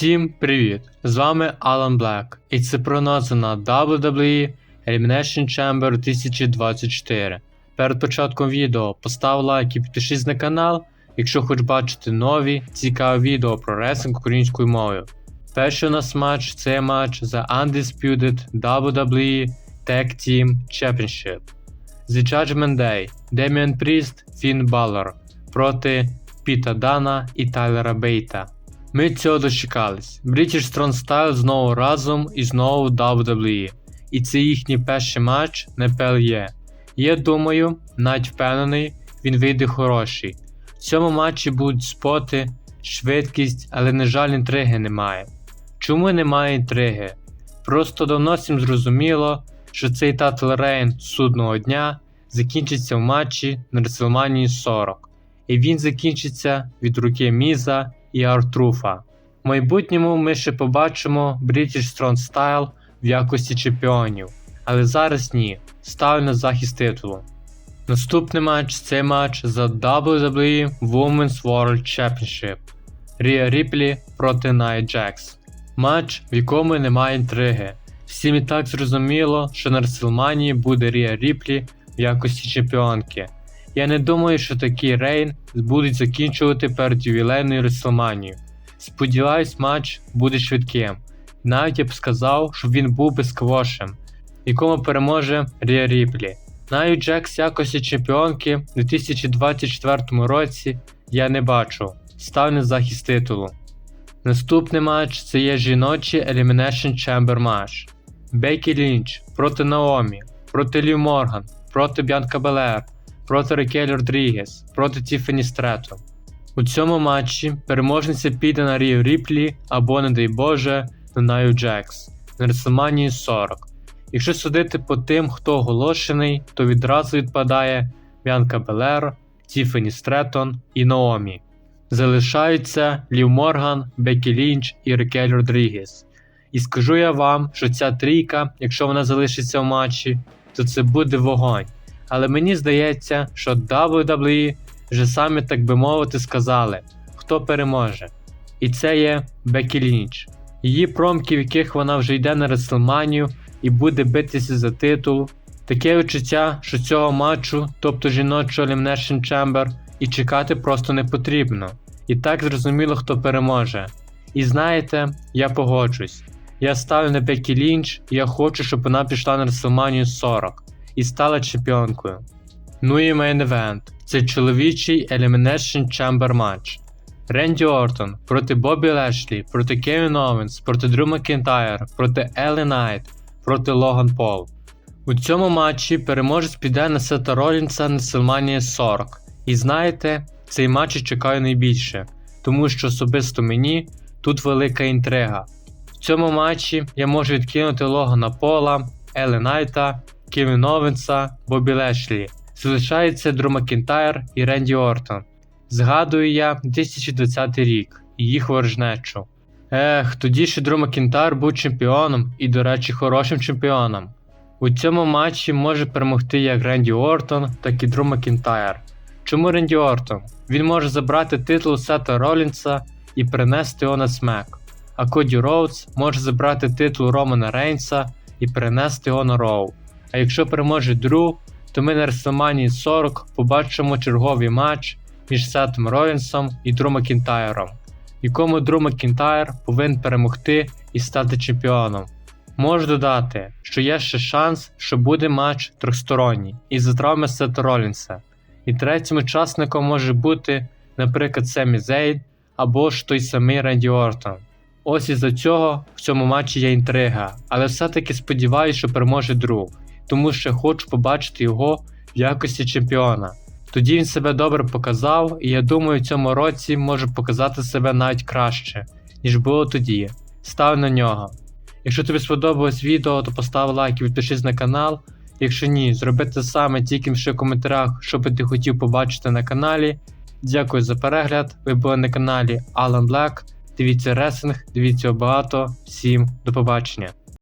Всім привіт! З вами Алан Блек, і це прогнози на WWE Elimination Chamber 2024. Перед початком відео постав лайк і підпишись на канал, якщо хочеш бачити нові цікаві відео про ресинг українською мовою. Перший у нас матч це матч за Undisputed WWE Tag Team Championship. The Judgment Day Деміан Пріст, Фін Балор проти Піта Дана і Тайлера Бейта. Ми цього дочекались. British Strong Style знову разом і знову WWE. І це їхній перший матч на PLE. Я думаю, навіть впевнений, він вийде хороший. В цьому матчі будуть споти, швидкість, але, на жаль, інтриги немає. Чому немає інтриги? Просто давно всім зрозуміло, що цей Татл Рейн судного дня закінчиться в матчі на WrestleMania 40, і він закінчиться від руки Міза і Артруфа. В майбутньому ми ще побачимо British Strong Style в якості чемпіонів, але зараз ні, ставлю на захист титулу. Наступний матч це матч за WWE Women's World Championship Рія Ріплі проти Nia Jax. Матч, в якому немає інтриги. Всім і так зрозуміло, що на WrestleMania буде Рія Ріплі в якості чемпіонки. Я не думаю, що такий рейн будуть закінчувати перед ювілейною WrestleMania. Сподіваюсь, матч буде швидким. Навіть я б сказав, щоб він був би сквошем, якому переможе Рія Ріплі. Навіть Джекс якості чемпіонки в 2024 році я не бачу. Став на захист титулу. Наступний матч це є жіночий Elimination Chamber матч. Бейкі Лінч проти Наомі, проти Лів Морган, проти Б'янка Белер, проти Рекель Родрігес, проти Тіфані Стрето. У цьому матчі переможниця піде на Рію Ріплі або, не дай Боже, на Наю Джекс на WrestleMania 40. Якщо судити по тим, хто оголошений, то відразу відпадає Б'янка Белер, Тіфані Стретон і Наомі. Залишаються Лів Морган, Бекі Лінч і Рекель Родрігес. І скажу я вам, що ця трійка, якщо вона залишиться в матчі, то це буде вогонь. Але мені здається, що WWE вже самі, так би мовити, сказали, хто переможе. І це є Бекі Лінч. Її промки, в яких вона вже йде на Реслманію і буде битися за титул. Таке відчуття, що цього матчу, тобто жіночого Elimination Chamber, і чекати просто не потрібно. І так зрозуміло, хто переможе. І знаєте, я погоджусь. Я ставлю на Бекі Лінч, і я хочу, щоб вона пішла на WrestleMania 40 і стала чемпіонкою. Ну і мейн евент це чоловічий Elimination Chamber матч. Ренді Ортон проти Бобі Лешлі, проти Кевін Овенс, проти Дрю Макінтайр, проти Елі Найт, проти Логан Пол. У цьому матчі переможець піде на Сета Ролінса на WrestleMania 40. І знаєте, цей матч я чекаю найбільше, тому що особисто мені тут велика інтрига. В цьому матчі я можу відкинути Логана Пола, Елі Найта, Кевін Овенса, Бобі Лешлі. Залишається Дрю Макінтайр і Ренді Ортон. Згадую я 2020 рік і їх ворожнечу. Ех, тоді ще Дрю Макінтайр був чемпіоном і, до речі, хорошим чемпіоном. У цьому матчі може перемогти як Ренді Ортон, так і Дрю Макінтайр. Чому Ренді Ортон? Він може забрати титул Сета Ролінса і перенести його на смек, а Коді Роудс може забрати титул Романа Рейнса і перенести його на Роу. А якщо переможе Дрю, то ми на WrestleMania 40 побачимо черговий матч між Сетом Ролінсом і Дрю Макінтайром, якому Дрю Макінтайр повинен перемогти і стати чемпіоном. Можу додати, що є ще шанс, що буде матч трьохсторонній із-за травми Сета Ролінса. І третім учасником може бути, наприклад, Семі Зейн або ж той самий Ренді Ортон. Ось із-за цього в цьому матчі є інтрига, але все-таки сподіваюся, що переможе Дру, тому що хочу побачити його в якості чемпіона. Тоді він себе добре показав, і я думаю, в цьому році може показати себе навіть краще, ніж було тоді. Став на нього. Якщо тобі сподобалось відео, то постав лайк і підпишись на канал. Якщо ні, зроби те саме, тільки ще в коментарях, що би ти хотів побачити на каналі. Дякую за перегляд. Ви були на каналі Alan Black. Дивіться ресинг, дивіться багато. Всім до побачення.